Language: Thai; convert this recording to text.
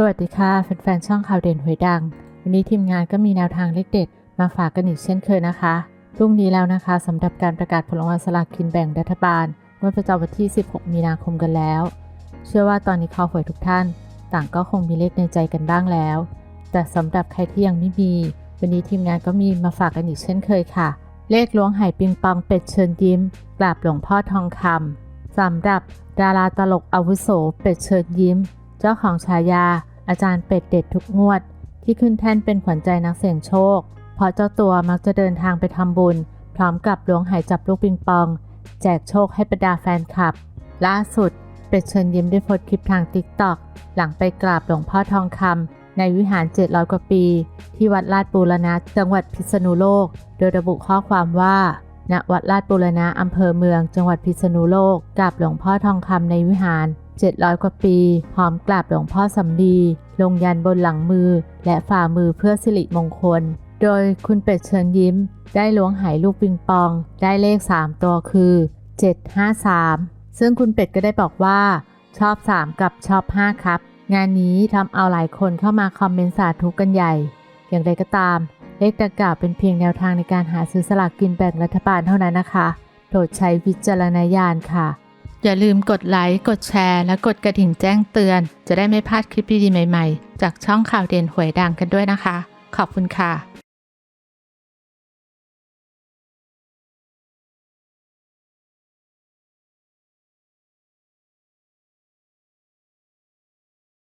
สวัสดีค่ะแฟนๆช่องข่าวเด่นหวยดัง วันนี้ทีมงานก็มีแนวทางเลขเด็ด มาฝากกันอีกเช่นเคยนะคะพรุ่งนี้แล้วนะคะสำหรับการประกาศผลรางวัลสลากกินแบ่งรัฐบาลเมื่อประจำวันที่ 16 มีนาคมกันแล้ว เชื่อว่าตอนนี้คอหวยทุกท่าน ต่างก็คงมีเลขในใจกันบ้างแล้ว แต่สำหรับใครที่ยังไม่มี วันนี้ทีมงานก็มีมาฝากกันอีกเช่นเคยค่ะ เลขล้วงไหปิงปองเป็ดเชิญยิ้มกราบหลวงพ่อทองคำสำหรับดาราตลกอาวุโสเป็ดเชิญยิ้ม เจ้าของฉายา อาจารย์เป็ดเด็ดทุกงวด ที่ขึ้นแท่นเป็นขวัญใจนักเสี่ยงโชค เพราะเจ้าตัวมักจะเดินทางไปทำบุญ พร้อมกับล้วงไหจับลูกปิงปอง แจกโชคให้บรรดาแฟนคลับ ล่าสุด เป็ดเชิญยิ้มได้โพสคลิปทางติ๊กต็อกหลังไปกราบหลวงพ่อทองคำในวิหาร 700 กว่าปี ที่วัดลาดบูรณะจังหวัดพิษณุโลก โดยระบุข้อความว่า ณวัดลาดบูรณะอำเภอเมือง จังหวัดพิษณุโลกกราบหลวงพ่อทองคำในวิหาร 700 กว่าปีพร้อมกราบหลวงพ่อสำลีลงยันบนหลังมือ และฝ่ามือเพื่อสิริมงคล โดยคุณเป็ดเชิญยิ้ม ได้ล้วงหายลูกปิงปอง ได้เลข 3 ตัวคือ 753 ซึ่งคุณเป็ดก็ได้บอกว่า ชอบ 3 กับชอบ 5 ครับ งานนี้ทำเอาหลายคนเข้ามาคอมเมนต์สาธุกันใหญ่ อย่างไรก็ตาม เลขดังกล่าวเป็นเพียงแนวทางในการหาซื้อสลากกินแบ่งรัฐบาลเท่านั้นนะคะ โปรดใช้วิจารณญาณค่ะ อย่าลืมกดไลค์ กดแชร์ และกดกระดิ่งแจ้งเตือน จะได้ไม่พลาดคลิปดีๆใหม่ ๆ จากช่องข่าวเด่นหวยดังกันด้วยนะคะ ขอบคุณค่ะ